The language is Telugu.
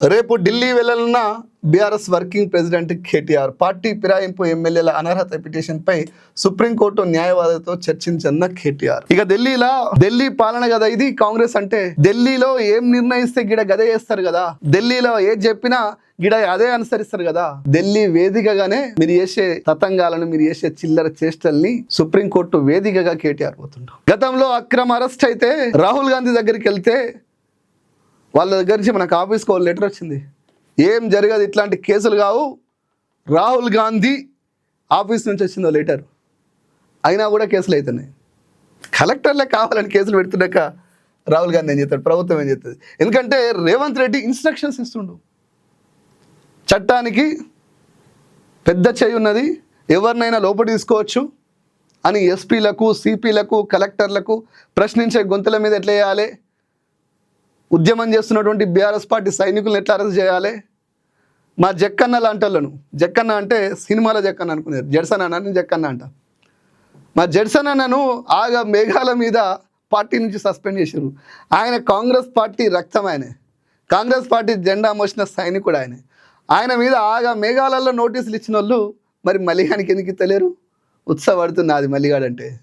రేపు Delhi వెళ్ళనున్న BRS working president KTR party ఫిరాయింపు ఎమ్మెల్యేల అనర్హత పిటిషన్పై సుప్రీంకోర్టు న్యాయవాదితో చర్చించన్న కేటీఆర్. ఇక ఢిల్లీలో? ఢిల్లీ పాలన కదా ఇది. కాంగ్రెస్ అంటే ఢిల్లీలో ఏం నిర్ణయిస్తే గిడ గదే చేస్తారు కదా? ఢిల్లీలో ఏది చెప్పినా గిడ అదే అనుసరిస్తారు కదా? ఢిల్లీ వేదికగానే మీరు చేసే తతంగాలను మీరు చేసే చిల్లర చేష్టల్ని సుప్రీంకోర్టు వేదికగా కేటీఆర్ పోతుండ్రు గతంలో అక్రమ అరెస్ట్ అయితే రాహుల్ గాంధీ దగ్గరికి వెళ్తే వాళ్ళ దగ్గర నుంచి మనకు ఆఫీస్కి ఒక లెటర్ వచ్చింది. ఏం జరగదు? ఇట్లాంటి కేసులు కావు. రాహుల్ గాంధీ ఆఫీస్ నుంచి వచ్చిందో లెటర్ అయినా కూడా కేసులు అవుతున్నాయి కలెక్టర్లే కావాలని కేసులు పెడుతున్నాక రాహుల్ గాంధీ ఏం చేస్తాడు? ప్రభుత్వం ఏం చేస్తుంది? ఎందుకంటే రేవంత్ రెడ్డి ఇన్స్ట్రక్షన్స్ ఇస్తుండు. చట్టానికి పెద్ద చేయి ఉన్నది. ఎవరినైనా లోపల తీసుకోవచ్చు అని ఎస్పీలకు సిపిలకు కలెక్టర్లకు ప్రశ్నించే గొంతుల మీద ఎట్లా చేయాలి ఉద్యమం చేస్తున్నటువంటి బీఆర్ఎస్ పార్టీ సైనికులను ఎట్లా అరెస్ట్ చేయాలి? మా జక్కన్న లాంటి జక్కన్న అంటే సినిమాలో జక్కన్న అనుకున్నారు జడ్సన్ అన్న జక్కన్న అంట. మా జడ్సన్ అన్నను ఆగ మేఘాల మీద పార్టీ నుంచి సస్పెండ్ చేశారు ఆయన కాంగ్రెస్ పార్టీ రక్తం ఆయనే. కాంగ్రెస్ పార్టీ జెండా మోసిన సైనికుడు ఆయనే. ఆయన మీద ఆగా మేఘాలలో నోటీసులు ఇచ్చిన వాళ్ళు మరి మలిగానికి ఎందుకు ఇస్తలేరు? అది మలిగాడంటే